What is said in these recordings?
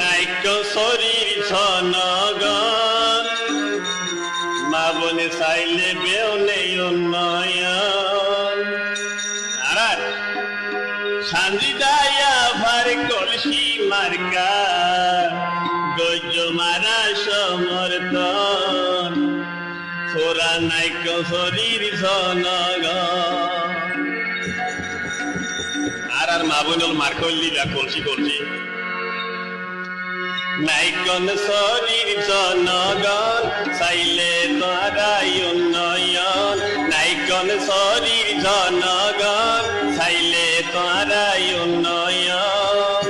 নাইক শরীর সনগণ মা বনে চাইলে বেও নেই উন্নয়ন। আর শান্তি দায়া ভার কলসি মার্কা গজ্য মারা সমর্থন। থোরা নাইক শরীর সনগণ আর আর মা বোন মার করলি বা কলসি। করছি নাইকন শরীর জনগণ, চাইলে তারাই উন্নয়ন। নাইকন শরীর জনগণ, চাইলে তারাই উন্নয়ন।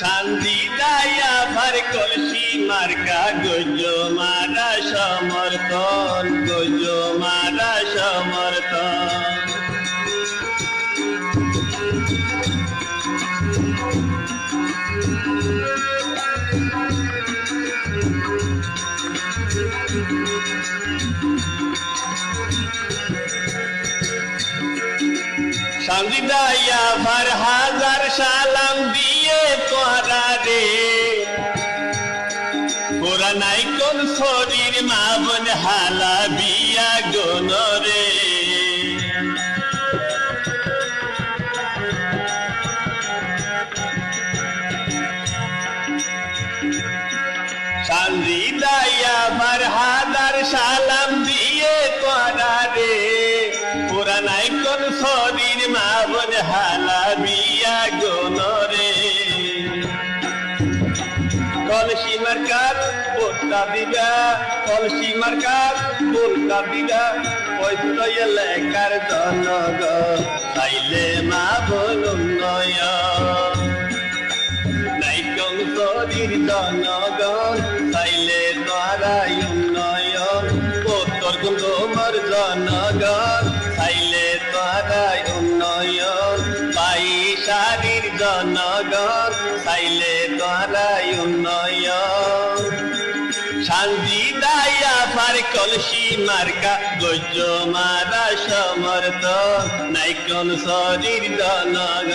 শান্তি দায়া ভার কলসি মার্কা গজ মারা সমর্থন। দায়া ভার হাজার সালাম দিয়ে তোরা রে। ওরা নাই কোন শরীর মা বোন হালা বিয়া গন রে। শান্তি দায়া ভার হাজার সালাম দিয়ে তোরা রে। ওরা নাই কোন শরীর মা বোন হালা বিয়া গন রে। কলসি মার্কার ভোটটা দিবা কলসি মার্কার ভোটটা দিবা পৈত্র এলাকার জনগ চাইলে মা বোন উন্নয়ন। নাইকং শরীর জনগণ চাইলে তারাই উন্নয়ন। উত্তর কুন্দমর জনগণ চাইলে তারাই উন্নয়ন। পাই শারীর জনগণ চাইলে তারাই উন্নয়ন। শান্তি দায়া ফার কলসি মার্কা গজ্য মারা সমর্থন, নাইকন শরীর জনগণ।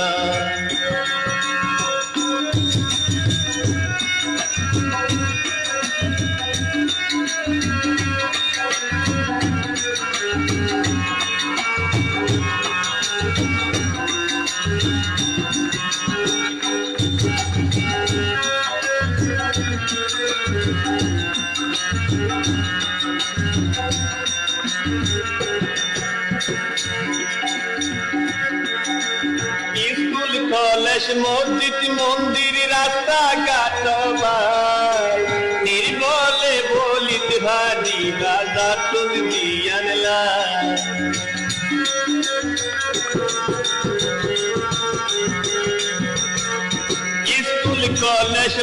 স্কুল কলেজ মসজিদ মন্দির রাস্তা ঘাট নির্বলে বলিত ভাজি রাজা তুল দিয়ানলা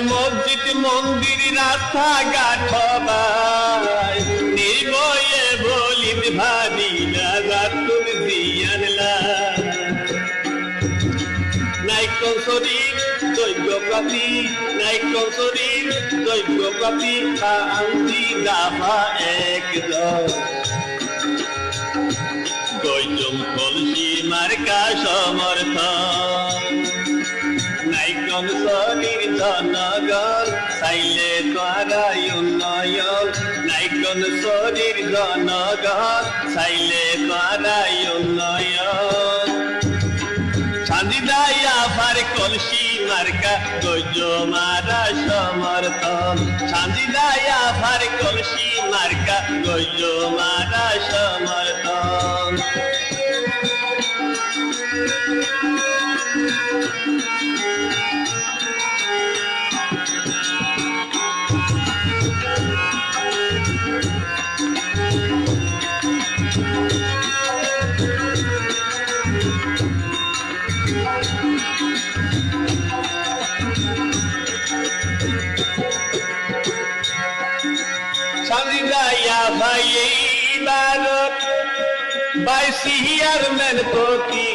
মসজিদ মন্দির রাস্তা ঘাট ভাই নির্বয়ে বলিত ভাজি রাজা তুল দিয়ানলা নাইকন শরীর দৈব্য প্রাতি নাইকন শরীর দৈব্য প্রাতি শান্তি দাফা এক গৈজম কলসি মার্কা সমর্থন। শরীর জনগণ চাইলে তারাই উন্নয়ন নাইকন শরীর জনগণ চাইলে তারাই উন্নয়ন দায়া ফার কলসি মার্কা গজ মারা সমর্থন। ফার কলসি মার্কা গজ মারা সমর্থন। শান্তি দায়া ভাই ভারত বাইশি আর মেন প্রতি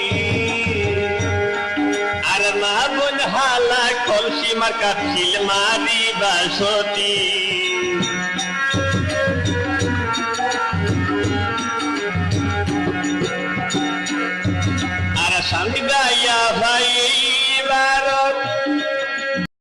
আর মা বোন হালা কলসি মার্কা খিল মারি বাসতি